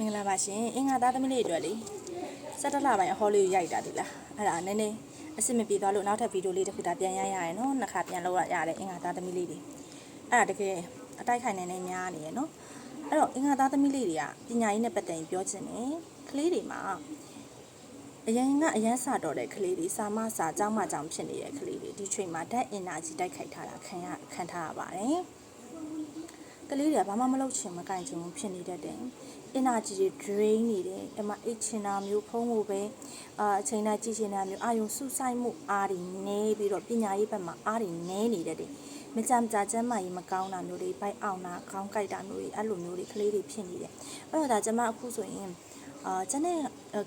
မင်္ဂလာပါရှင်အင်္ဂါသားသမီးလေးတွေအတွက်လေစက်တလပိုင်းအဟောလေးကိုရိုက်တာဒီလားအဲ့ဒါနည်းနည်းအစ်စ်မပြေသွားလို့နောက်ထပ်ဗီဒီယိုလေးတစ်ခုဒါပြန်ရရရနော်နှစ်ခါပြန်လုပ်ရရတယ်အင်္ဂါသားသမီးလေးတွေအဲ့ဒါတကယ်အတိုက်ခိုင်နေနေများနေရနော်အဲ့တော့အင်္ဂါသားသမီးလေးတွေကပညာရေးနဲ့ပတ်သက်ရင်ပြောချင်တယ်ကလေးတွေမှာအရင်ကအရန်စာတော်တဲ့ကလေးတွေစာမစာကြောင်းမကြောင်းဖြစ်နေတဲ့ကလေးတွေဒီချိန်မှာဓာတ်အင်နာဂျီတိုက်ခိုက်ထားတာခံရခံထားရပါတယ် ကလေးတွေကဘာမှမလုပ်ချင်မကင်ချင်ဘူးဖြစ်နေတတ်တယ်။ energy တွေ drain နေတယ်။အမအိတ်ချင်တာမျိုးဖုံးဖို့ပဲအာအချိန်တိုင်းကြည့်ချင်တာမျိုးအာယုံစူးဆိုင်မှုအားတွေနေပြီးတော့ပညာရေးဘက်မှာအားတွေနေနေတတ်တယ်။မကြမ်းကြကျမ်းမာရေးမကောင်းတာမျိုးတွေဘိုက်အောင်တာခေါင်းကိုက်တာမျိုးတွေအဲ့လိုမျိုးတွေကလေးတွေဖြစ်နေတယ်။အဲ့တော့ဒါကျမအခုဆိုရင်အာကျန်တဲ့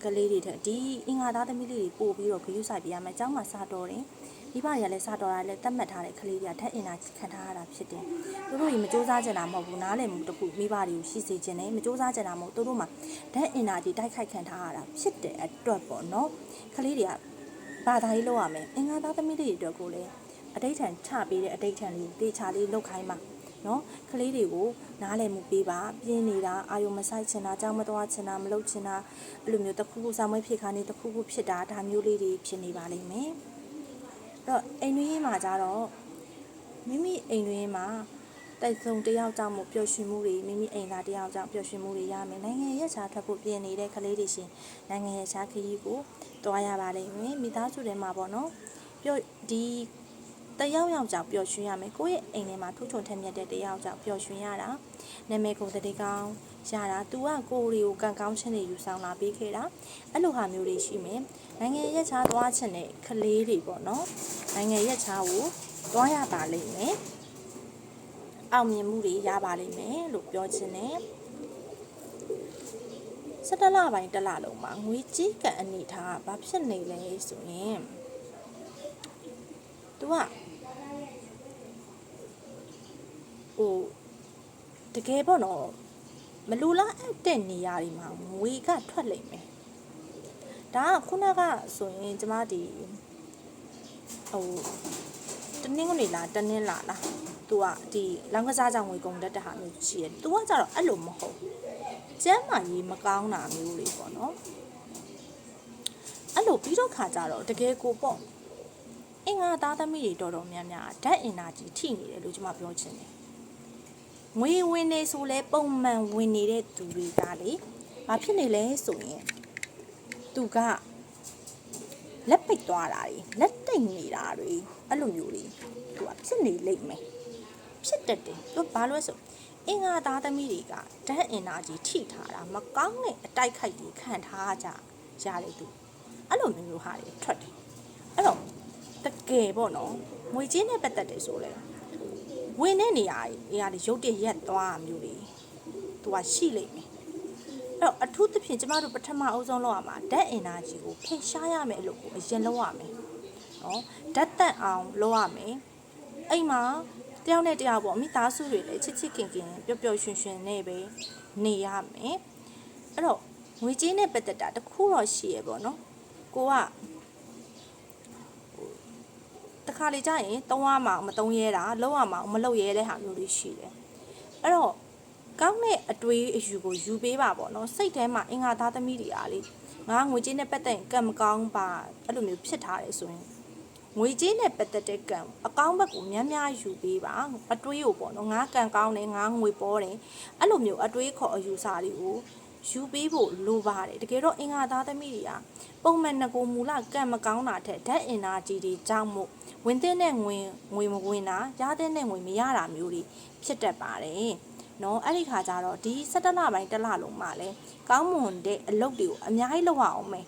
ကလေးတွေထက်ဒီအင်္ဂါသားသမီးလေးတွေပို့ပြီးတော့ဂရုစိုက်ပြရမယ်။အเจ้าမှာစားတော်တယ်။ မိဘတွေကလည်းစားတော်တာလည်းတတ်မှတ်ထားတဲ့ကလေးတွေကဓာတ်အင်နာခံထားရတာဖြစ်တယ်။သူတို့ကြီးမစူးစမ်းကြတာမဟုတ်ဘူးနားလည်မှုတစ်ခုမိဘတွေကိုရှိစေခြင်းနဲ့မစူးစမ်းကြတာမဟုတ်သူတို့မှာဓာတ်အင်နာကြီးတိုက်ခိုက်ခံထားရတာဖြစ်တဲ့အတွက်ပေါ့နော်။ကလေးတွေကဘာသာရေးလုပ်ရမယ်။အင်္ဂါသားသမီးတွေအတွက်ကိုလည်းအတိတ်ထန်ချပေးတဲ့အတိတ်ထန်လေးတေချာလေးလုပ်ခိုင်းပါနော်ကလေးတွေကိုနားလည်မှုပေးပါပြင်းနေတာအာယုံမဆိုင်ချင်တာကြောင်းမသွားချင်တာမလုပ်ချင်တာအဲ့လိုမျိုးတစ်ခုခုစာမွေးဖြစ်ခါနေတစ်ခုခုဖြစ်တာဒါမျိုးလေးတွေဖြစ်နေပါလိမ့်မယ်အဲ့ တော့အိမ်တွင်းရေးမှာကြတော့မိမိအိမ်တွင်းမှာတိုက်ဆုံတယောက်ကြောင့်မို့ပျော်ရွှင်မှုတွေမိမိအိမ်သားတယောက်ကြောင့်ပျော်ရွှင်မှုတွေရမယ်နိုင်ငံရဲ့ခြားထွက်ဖို့ပြင်နေတဲ့ကလေးတွေရှင်နိုင်ငံရဲ့ခြားခရီးကိုတွားရပါလိမ့်မယ်မိသားစုတွေမှာပေါ့နော်ပျော်ဒီ တယောက်ယောက်ကြောင့်ပျော်ရွှင်ရမယ်ကိုယ့်ရဲ့အိမ်ထဲမှာထူးချွန်ထက်မြက်တဲ့တယောက်ကြောင့်ပျော်ရွှင်ရတာနာမည်ကိုတတိကောင်းရတာ तू ကကိုယ်တွေကိုကံကောင်းခြင်းတွေယူဆောင်လာပေးခဲ့တာအဲ့လိုဟာမျိုးတွေရှိမယ်နိုင်ငံရဲ့ခြားသွားခြင်းတဲ့ကလေးတွေပေါ့နော်နိုင်ငံရဲ့ခြားကိုတွားရပါလိမ့်မယ်အောင်မြင်မှုတွေရပါလိမ့်မယ်လို့ပြောချင်တယ်စက်တလပိုင်းတစ်လလုံးမှာငွေကြီးကံအနေထားကဘာဖြစ်နေလဲဆိုရင် तू က ဟိုတကယ်ပေါ့နော်မလူလားအပ်တဲ့နေရာတွေမှာငွေကထွက်လိမ့်မယ်ဒါကခုနကဆိုရင်ကျမဒီဟိုတနင်္ဂနွေလားတနင်္လာလား तू ကဒီလောင်းကစားကြောင်ငွေကုန်တတ်တဲ့ဟာမျိုးရှိတယ် तू ကကြတော့အဲ့လိုမဟုတ်ကျမ်းမာရေးမကောင်းတာမျိုးတွေပေါ့နော်အဲ့လိုပြီးတော့ခါကြတော့တကယ်ကိုပေါ့အင်္ဂါသားသမီးတွေတော်တော်များများဓာတ်အင်နာကြီးထိနေတယ်လို့ကျွန်မပြောချင်တယ်။ ငွေဝင်နေဆိုလဲပုံမှန်ဝင်နေတဲ့သူတွေကလေဘာဖြစ်နေလဲဆိုရင်သူကလက်ပိတ်သွားတာတွေလက်တိတ်နေတာတွေအဲ့လိုမျိုးတွေသူကဖြစ်နေလိမ့်မယ်။ဖြစ်တတ်တယ်သူဘာလို့လဲဆိုအင်္ဂါသားသမီးတွေကဓာတ်အင်နာကြီးထိထားတာမကောင်းတဲ့အတိုက်ခိုက်တွေခံထားကြရတယ်သူအဲ့လိုမျိုးဟာတွေထွက်တယ်အဲ့တော့တကယ်ပေါ့နော်ငွေချင်းနဲ့ပတ်သက်တယ်ဆိုလဲ ဝင်တဲ့နေရာကြီးနေရာတွေရုတ်တရက်သွားမျိုးတွေသူကရှိလိမ့်မယ်အဲ့တော့အထူးသဖြင့်ကျမတို့ပထမအဦးဆုံးလုပ်ရမှာဓာတ်အင်နာဂျီကိုဖယ်ရှားရမယ်လို့ကိုအရင်လုပ်ရမယ်နော်ဓာတ်တက်အောင်လုပ်ရမယ်အိမ်မှာတယောက်နဲ့တယောက်ပေါ့မိသားစုတွေလည်းချစ်ချစ်ခင်ခင်ပျော်ပျော်ရွှင်ရွှင်နဲ့ပဲနေရမယ်အဲ့တော့ငွေကြေးနဲ့ပတ်သက်တာတခုတော့ရှိရပေါ့နော်ကိုက တခါလေကြာရင်သုံးရမှာမသုံးရဲတာလောက်ရမှာမလောက်ရဲတဲ့ဟာမျိုးတွေရှိတယ်အဲ့တော့ကောင်းတဲ့အတွေးအယူကိုယူပေးပါပေါ့နော်စိတ်ထဲမှာအင်္ဂါသားသမီးတွေအားလေငါငွေကြေးနဲ့ပတ်သက်ရင်ကံမကောင်းပါအဲ့လိုမျိုးဖြစ်ထားတယ်ဆိုရင်ငွေကြေးနဲ့ပတ်သက်တဲ့ကံအကောင်းဘက်ကိုများများယူပေးပါအတွေးကိုပေါ့နော်ငါကံကောင်းတယ်ငါငွေပေါ်တယ်အဲ့လိုမျိုးအတွေးခေါ်အယူဆတွေကို ယူပေးဖို့လိုပါတယ်တကယ်တော့အင်္ဂါသားသမီးတွေကပုံမှန်ငကိုမူလကံမကောင်းတာထက်ဓာတ်အင်နာဂျီတွေကြောင့်မို့ဝင်တဲ့နဲ့ငွေငွေမဝင်တာရတဲ့နဲ့ငွေမရတာမျိုးတွေဖြစ်တတ်ပါတယ်နော်အဲ့ဒီခါကျတော့ဒီ၁၇လပိုင်းတစ်လလုံးမှာလဲကောင်းမွန်တဲ့အလုပ်တွေကိုအများကြီးလုပ်ရအောင်မယ်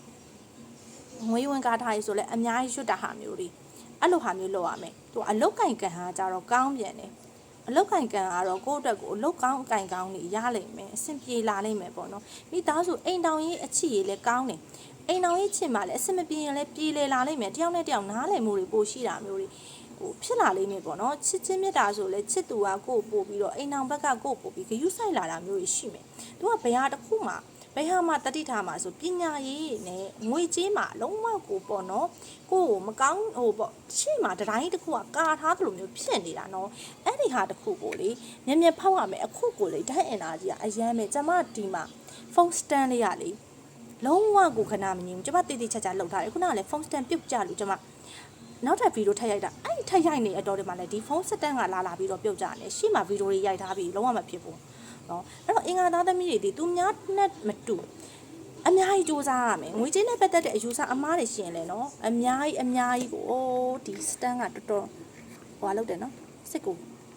ငွေဝင်ကားထားရဆိုလဲအများကြီးရွတ်တာဟာမျိုးတွေအဲ့လိုဟာမျိုးလုပ်ရမယ်သူအလုတ်ကင်ကန်ဟာကြတော့ကောင်းပြန်တယ် အလုတ်ကင်ကန်ကတော့ကိုယ့်အတွက်ကိုအလုတ်ကောင်းကင်ကောင်းနေရလိမ့်မယ်အဆင်ပြေလာလိမ့်မယ်ပေါ့နော်မိသားစုအိမ်တောင်ရေးအချစ်ရေးလဲကောင်းတယ်အိမ်တော်ရေးချင်မှလည်းအဆင်မပြေရင်လည်းပြေလေလာလိမ့်မယ်တယောက်နဲ့တယောက်နားလည်မှုတွေပိုရှိတာမျိုးတွေဟိုဖြစ်လာလိမ့်မယ်ပေါ့နော်ချစ်ချင်းမြတ်တာဆိုလည်းချစ်သူကကိုယ့်ပို့ပြီးတော့အိမ်တော်ဘက်ကကိုယ့်ပို့ပြီးဂယုဆိုင်လာတာမျိုးတွေရှိမယ်သူကဘယ်ဟာတစ်ခုမှ ဘယ်ဟာမှတတိထားမှာဆိုပညာရေးနဲ့ငွေကြေးမှာလုံးဝကိုပေါ့နော်ကိုယ့်ကိုမကောင်းဟိုပေါ့ရှေ့မှာတတိုင်းတစ်ခုကကာထားသလိုမျိုးဖြစ်နေတာနော်အဲ့ဒီဟာတစ်ခုကိုလေမြင်မြင်ဖောက်ရမယ်အခုကိုလေဓာတ်အင်နာကြီးကအရမ်းပဲကျမဒီမှာဖုန်းစတန်လေးရလေလုံးဝကိုခဏမငြင်းဘူးကျွန်မတိတိကျကျလောက်ထားတယ်ခုနကလည်းဖုန်းစတန်ပြုတ်ကြလို့ကျွန်မနောက်ထပ်ဗီဒီယိုထပ်ရိုက်တာအဲ့ဒီထပ်ရိုက်နေအတော်ဒီမှာလည်းဒီဖုန်းစတန်ကလာလာပြီးတော့ပြုတ်ကြတယ်ရှေ့မှာဗီဒီယိုတွေရိုက်ထားပြီးလုံးဝမဖြစ်ဘူး နော်အဲ့တော့အင်္ဂါသားသမီးတွေဒီသူများနဲ့မတူအများကြီးစူးစမ်းရမယ်ငွေကြေးနဲ့ပတ်သက်တဲ့အယူဆအမားတွေရှိရင်လည်းနော်အများကြီးအများကြီးကိုအိုးဒီစတန်ကတော်တော်ဟိုလောက်တယ်နော်စစ်ကို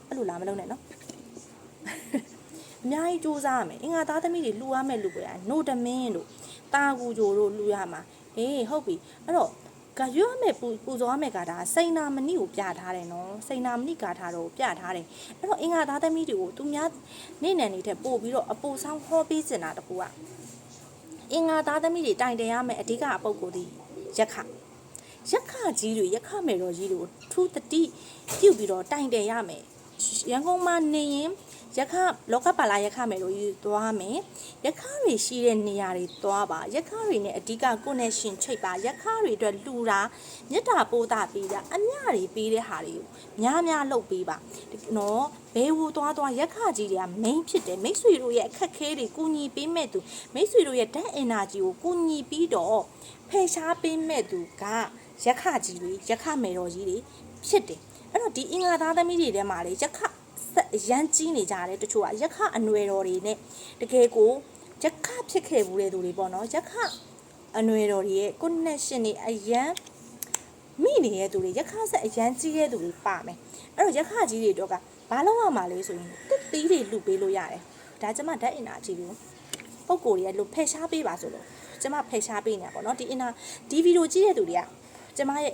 အဲ့လိုလာမလုပ်နဲ့နော်အများကြီးစူးစမ်းရမယ်အင်္ဂါသားသမီးတွေလှူရမယ်လူပဲနို့တမင်းတို့တာကူဂျိုတို့လှူရမှာအေးဟုတ်ပြီအဲ့တော့ ကရွတ်မဲ့ပူပူဇော်ရမဲ့ကဒါစိန်နာမဏိကိုပြထားတယ်နော်စိန်နာမဏိကာထားတော့ပြထားတယ်အဲ့တော့အင်္ဂါသားသမီးတွေကိုသူများနေနယ်နေထက်ပို့ပြီးတော့အပူဆောင်ဟောပေးစင်တာတကူကအင်္ဂါသားသမီးတွေတိုင်တယ်ရမယ်အဓိကအပုပ်ကိုဒီရက်ခရက်ခကြီးတွေရက်ခမယ်တော်ကြီးတွေကိုထူးတတိပြုတ်ပြီးတော့တိုင်တယ်ရမယ်ရန်ကုန်မှာနေရင် ရခလောကပါလာရခမယ်လို့ယူသွားမယ်ရခတွေရှိတဲ့နေရာတွေသွားပါရခတွေနဲ့အဓိက connection ချိတ်ပါရခတွေအတွက်လှူတာမေတ္တာပို့တာပေးတာအမျှတွေပေးတဲ့ဟာတွေကိုများများလုပ်ပေးပါနော်ဘဲဝူသွားသွားရခကြီးတွေက main ဖြစ်တယ်မိတ်ဆွေတို့ရဲ့အခက်ခဲတွေကူညီပေးမဲ့သူမိတ်ဆွေတို့ရဲ့ဓာတ် energy ကိုကူညီပြီးတော့ဖယ်ရှားပေးမဲ့သူကရခကြီးတွေရခမယ်တော်ကြီးတွေဖြစ်တယ်အဲ့တော့ဒီအင်္ဂါသားသမီးတွေထဲမှာလေရခ ဆက်အရန်ကြီးနေကြတယ်တချို့ကရက်ခအနွယ်တော်တွေနဲ့တကယ်ကိုရက်ခဖြစ်ခဲ့ဘူးတဲ့သူတွေပေါ့နော်ရက်ခအနွယ်တော်တွေရဲ့ connection တွေအရန်မိနေတဲ့သူတွေရက်ခဆက်အရန်ကြီးတဲ့သူတွေပါမယ်အဲ့တော့ရက်ခကြီးတွေတော့ကဘာလို့ရမှာလဲဆိုရင်တစ်သီးတွေလူပေးလို့ရတယ်ဒါကျမဓာတ်အင်နာကြီးကိုပုံကိုယ်တွေကလူဖယ်ရှားပေးပါဆိုလို့ကျမဖယ်ရှားပေးနေတာပေါ့နော်ဒီအင်နာဒီဗီဒီယိုကြည့်တဲ့သူတွေကကျမရဲ့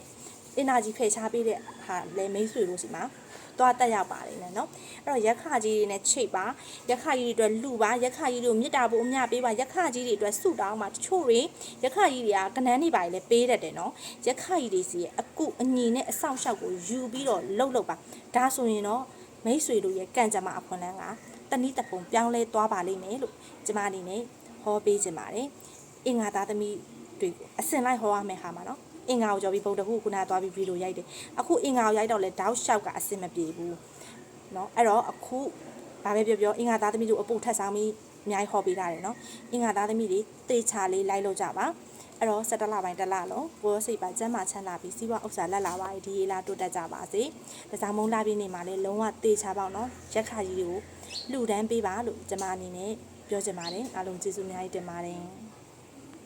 energy ဖယ်ရှားပေးတဲ့ဟာလဲမိတ်ဆွေလို့စီမှာ သွားတက်ရောက်ပါတယ်နဲ့နော်အဲ့တော့ရက်ခကြီးတွေနဲ့ချိတ်ပါရက်ခကြီးတွေအတွက်လှူပါရက်ခကြီးတို့မြစ်တာဖို့အမျှပေးပါရက်ခကြီးတွေအတွက်ဆုတောင်းပါတချို့တွေရက်ခကြီးတွေကကနန်းနေပါလေပေးတတ်တယ်နော်ရက်ခကြီးတွေစီရဲ့အကုအညီနဲ့အဆောင်ရှောက်ကိုယူပြီးတော့လှုပ်လှုပ်ပါဒါဆိုရင်တော့မိတ်ဆွေတို့ရဲ့ကံကြမ္မာအခွင့်အလမ်းကတနည်းတစ်ပုံပြောင်းလဲသွားပါလိမ့်မယ်လို့ကျမအနေနဲ့ဟောပေးခြင်းပါတယ်အင်္ဂါသားသမီးတွေကိုအစင်လိုက်ဟောရမယ်ဟာမှာနော် အင်္ဂါကိုကြော်ပြီးဗုဒ္ဓဟူခုနကသွားပြီးဗီဒီယိုရိုက်တယ်အခုအင်္ဂါကိုရိုက်တော့လဲတောက်လျှောက်ကအဆင်မပြေဘူးเนาะအဲ့တော့အခုဘာပဲပြောပြောအင်္ဂါသားသမီးတို့အပုတ်ထက်ဆောင်ပြီးအများကြီးဟောပေးထားတယ်เนาะအင်္ဂါသားသမီးတွေတေချာလေးလိုက်လို့ကြပါအဲ့တော့၁၇လပိုင်းတစ်လလုံးကိုယ်စိတ်ပါကျမ်းမာချမ်းသာပြီးစီးပွားဥစ္စာလက်လာပါဒီရေလာတိုးတက်ကြပါစေ။ဒါကြောင့်မုံလာပြင်းနေမှာလဲလုံးဝတေချာပေါ့နော်။ရက်ခါကြီးတွေကိုလှူဒန်းပေးပါလို့ကျွန်မအနေနဲ့ပြောချင်ပါတယ်။အားလုံးကျေးဇူးအများကြီးတင်ပါတယ်။